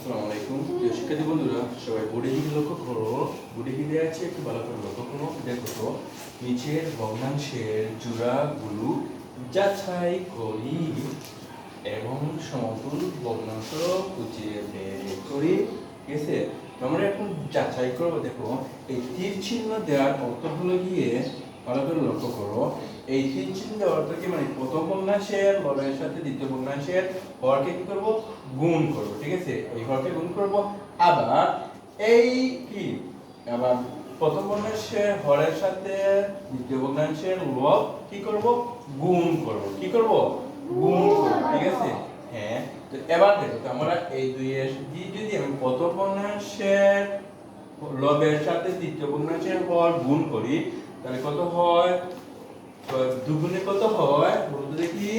আসসালামু আলাইকুম। প্রিয় শিক্ষার্থী বন্ধুরা, সবাই লক্ষ্য করো। আছে একটু ভালো করে লক্ষ্য করো। দেখো তো, নিচের ভগ্নাংশের যাচাই করি এবং সমতুল ভগ্নাংশ খুঁজে বের করি। আছে? আমরা এখন যাচাই করব। দেখো, এই তীর চিহ্ন দেওয়ার অর্থ হলো গিয়ে ভালো করে লক্ষ্য করো। এই তীর চিহ্ন অর্থ কি? মানে প্রথম ভগ্নাংশের লবের সাথে দ্বিতীয় ভগ্নাংশের হরকে কি করব? গুণ করব, ঠিক আছে? এই হরকে গুণ করব। আবার এই কি? আবার প্রথম ভগ্নাংশের হরের সাথে দ্বিতীয় ভগ্নাংশের লব কি করব? গুণ করব। কি করব? গুণ করব, ঠিক আছে? হ্যাঁ তো এবার দেখো আমরা এই যদি যদি আমি প্রথম ভগ্নাংশের লবের সাথে দ্বিতীয় ভগ্নাংশের হর গুণ করি তাহলে কত হয়? দুগুণে কত হয়? বলতে দেখি।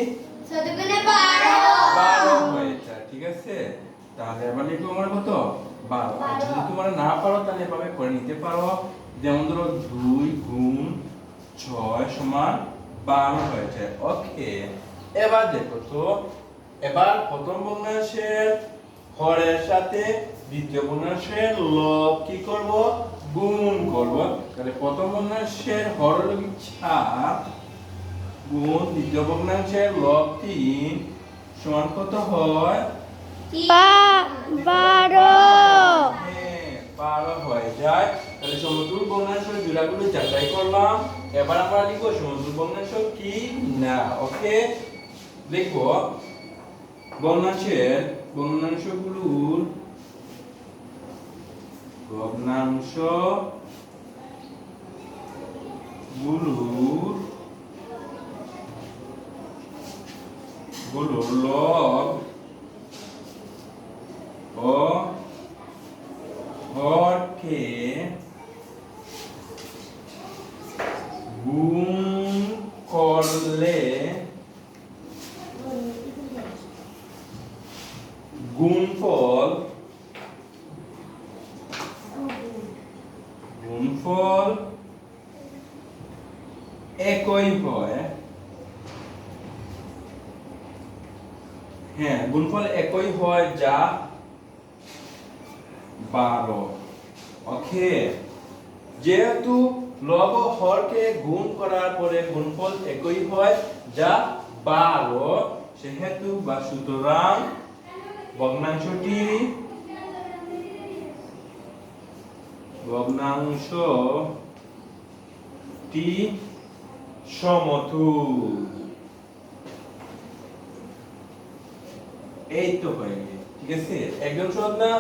বারো। হয়ে যায় ঠিক আছে? তাহলে এবার লিখব আমরা কত? বারো। যদি তোমরা না পারো তাহলে এভাবে করে নিতে পারো। যেমন ধরো দুই গুণ ছয় সমান বারো হয়ে যায়। ওকে এবার দেখো তো এবার প্রথম ভগ্নাংশের হরের সাথে দ্বিতীয় ভগ্নাংশের লব কি করব? গুণ করব। তাহলে প্রথম ভগ্নাংশের হর হলো কি চার গুণ দ্বিতীয় ভগ্নাংশের লব তিন সমান কত হয়? বারো। হ্যাঁ, বারো হয়ে যায়। তাহলে সমতুল ভগ্নাংশ জোড়াগুলো যাচাই করলাম। এবার আমরা লিখব সমতুল ভগ্নাংশ কি? না ওকে। লিখব। ভগ্নাংশের ভগ্নাংশগুলোর ভগ্নাংশগুলোর গুলোর লব ও হরকে গুণ করলে গুণফল গুণফল একই হয়। হ্যাঁ গুণফল একই হয় যা বারো। ওকে, যেহেতু লব হরকে গুণ করার পরে গুণফল একই হয় যা বারো, সেহেতু বা সুতরাং ভগ্নাংশটি ভগ্নাংশটি সমতুল। এই তো হয়ে গেছে ঠিক আছে? একদম সহজ না?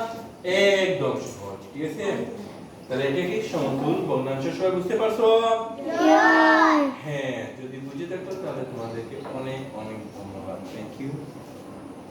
একদম সহজ ঠিক আছে? তাহলে এটা কি সমতুল? ভগ্নাংশ সবাই বুঝতে পারছ? হ্যাঁ যদি বুঝে থাকতো তাহলে তোমাদেরকে অনেক অনেক ধন্যবাদ। Thank you